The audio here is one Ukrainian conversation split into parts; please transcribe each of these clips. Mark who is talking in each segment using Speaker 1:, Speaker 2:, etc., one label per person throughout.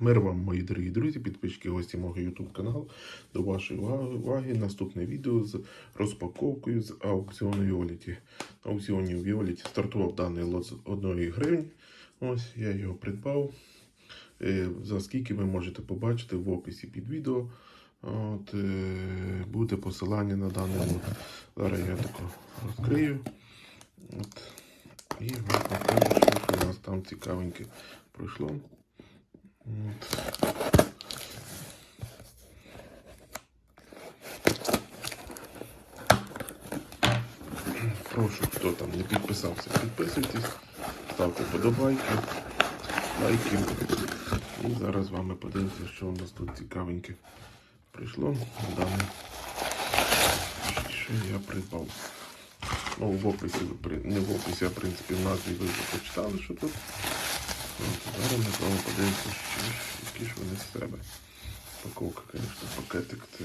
Speaker 1: Мир вам, мої дорогі друзі, підписчики, гості мого YouTube каналу. До вашої ува- уваги наступне відео з розпаковкою з аукціону Віоліті. На аукціоні Віоліті стартував даний лот з 1 гривні. Ось я його придбав. Е, За скільки ви можете побачити в описі під відео. От, е, буде посилання на даний лот. Зараз я тако розкрию. От. І вам покажу, що у нас там цікавеньке пройшло. Прошу, хто там не підписався, підписуйтесь, ставте подобайки, лайки. І зараз з вами подивимося, що у нас тут цікавеньке прийшло. Дане, що я придбав. Ну, в описі, не в описі, а в принципі в назві ви вже почитали, що тут. Зараз ми з вами подивимося, що, які ж вони з себе. Упаковка, звісно, пакетик це.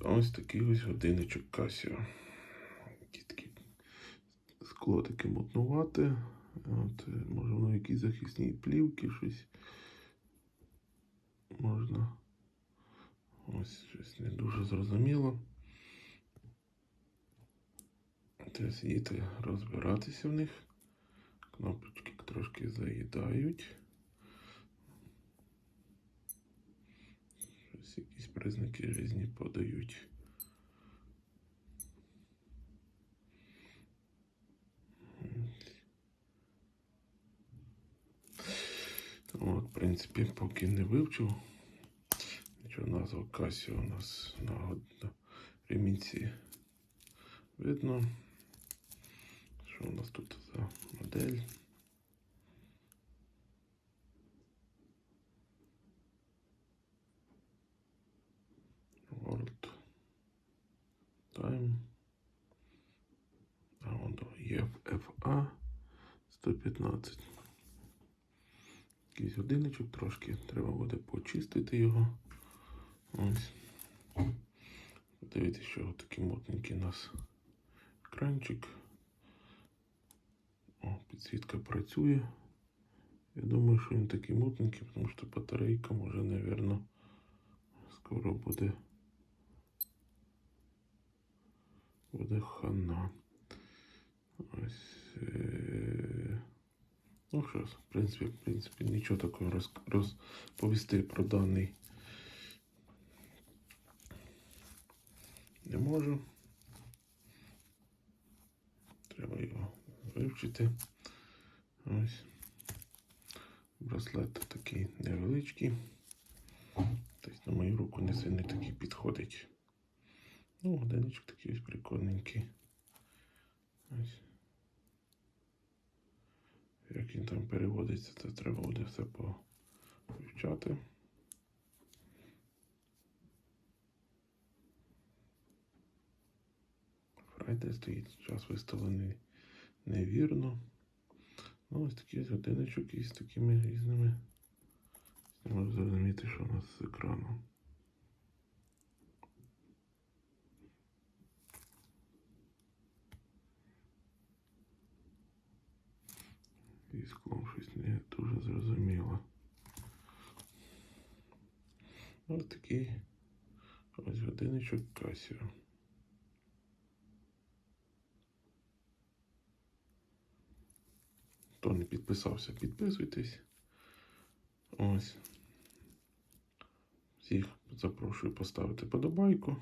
Speaker 1: Ось такий ось годинничок Casio. Скло таке мутнувате. От, може воно якісь захисні плівки, щось можна. Ось щось не дуже зрозуміло. Треба сидіти розбиратися в них. Кнопочки трошки заїдають. Щось якісь признаки житті подають. От, в принципі, поки не вивчив. Назва Casio у нас на ремінці видно. Що у нас тут за модель? World Time. А воно EFA 115. Якийсь годинничок трошки. Треба буде почистити його. Ось. Дивіться, що такий модненький у нас екранчик. Підсвітка працює. Я думаю, що він такий мутненький, тому що батарейка може, напевно, скоро буде. Буде хана. Ось. Е... Ну що ж, в принципі, в принципі, нічого такого роз... розповісти про даний не можу. Треба його вивчити. Ось. Браслет такий невеличкий. Тобто на мою руку не сильно такий підходить. Ну, годинничок такий ось прикольненький. Ось. Як він там переводиться, це треба буде все повивчати. Фрайдер стоїть, час виставлений невірно. Ну, ось такий годиночок із такими різними. Не можу зрозуміти, що у нас з екраном. І склом щось не дуже зрозуміло. Ось такий ось годинничок Casio. Хто не підписався, підписуйтесь. Ось. Всіх запрошую поставити подобайку.